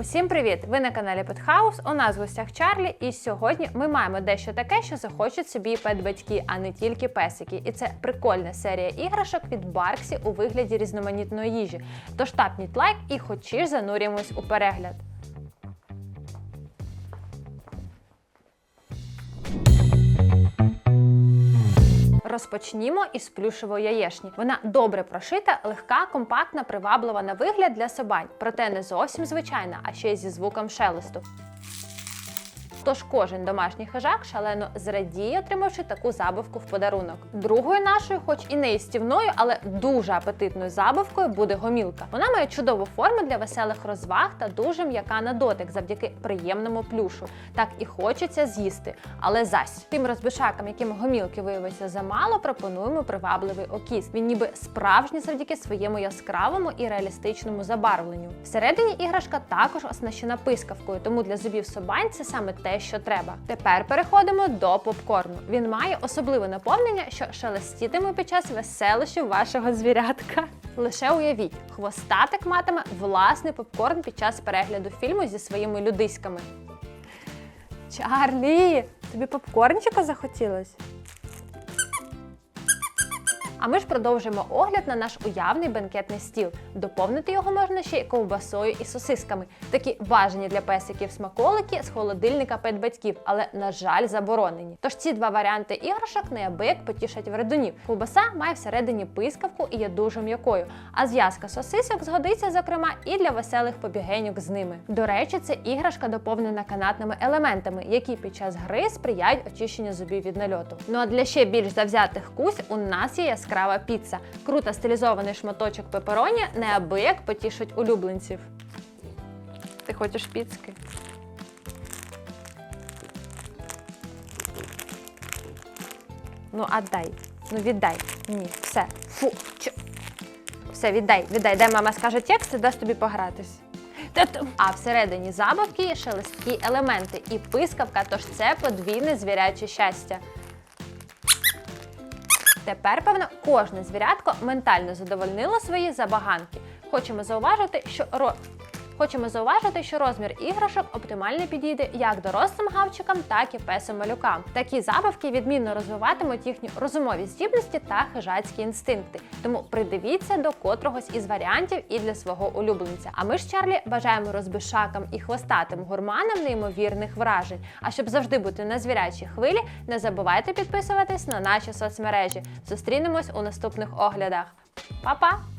Усім привіт! Ви на каналі Петхаус, У нас в гостях Чарлі, і сьогодні ми маємо дещо таке, що захочуть собі пет-батьки, а не тільки песики. І це прикольна серія іграшок від Барксі у вигляді різноманітної їжі. Тож тапніть лайк і хочеш занурюємось у перегляд. Розпочнімо із плюшевої яєшні. Вона добре прошита, легка, компактна, приваблива на вигляд для собань, проте не зовсім звичайна, а ще й зі звуком шелесту. Тож кожен домашній хижак шалено зрадіє, отримавши таку забавку в подарунок. Другою нашою, хоч і не істівною, але дуже апетитною забавкою буде гомілка. Вона має чудову форму для веселих розваг та дуже м'яка на дотик завдяки приємному плюшу. Так і хочеться з'їсти. Але зась тим розбишакам, яким гомілки виявиться замало, пропонуємо привабливий окіс. Він ніби справжній завдяки своєму яскравому і реалістичному забарвленню. Всередині іграшка також оснащена пискавкою, тому для зубів собань це саме те, що треба. Тепер переходимо до попкорну. Він має особливе наповнення, що шелестітиме під час веселощів вашого звірятка. Лише уявіть, хвостатик матиме власний попкорн під час перегляду фільму зі своїми людиськами. Чарлі, тобі попкорнчика захотілось? А ми ж продовжуємо огляд на наш уявний бенкетний стіл. Доповнити його можна ще й ковбасою і сосисками. Такі бажані для песиків смаколики з холодильника пет-батьків, але, на жаль, заборонені. Тож ці два варіанти іграшок неабияк потішать вредунів. Ковбаса має всередині пискавку і є дуже м'якою, а зв'язка сосисок згодиться, зокрема, і для веселих побігеньок з ними. До речі, це іграшка доповнена канатними елементами, які під час гри сприяють очищенню зубів від нальоту. Ну а для ще більш завзятих кусь у нас є яскрава піца. Круто стилізований шматочок пепероні неабияк потішить улюбленців. Ти хочеш піцки? Ну, отдай. Ну, віддай. Ні, все. Фу. Чо? Все, віддай, віддай. Де мама скаже текст і дасть тобі погратись. А всередині забавки є шелесткі елементи і пискавка, тож це подвійне звіряче щастя. Тепер, певно, кожне звірятко ментально задовольнило свої забаганки. Хочемо зауважити, що ро... Хочемо зауважити, що розмір іграшок оптимально підійде як дорослим гавчикам, так і песам-малюкам. Такі забавки відмінно розвиватимуть їхні розумові здібності та хижацькі інстинкти. Тому придивіться до котрогось із варіантів і для свого улюбленця. А ми ж Чарлі бажаємо розбишакам і хвостатим гурманам неймовірних вражень. А щоб завжди бути на звірячій хвилі, не забувайте підписуватись на наші соцмережі. Зустрінемось у наступних оглядах. Па-па!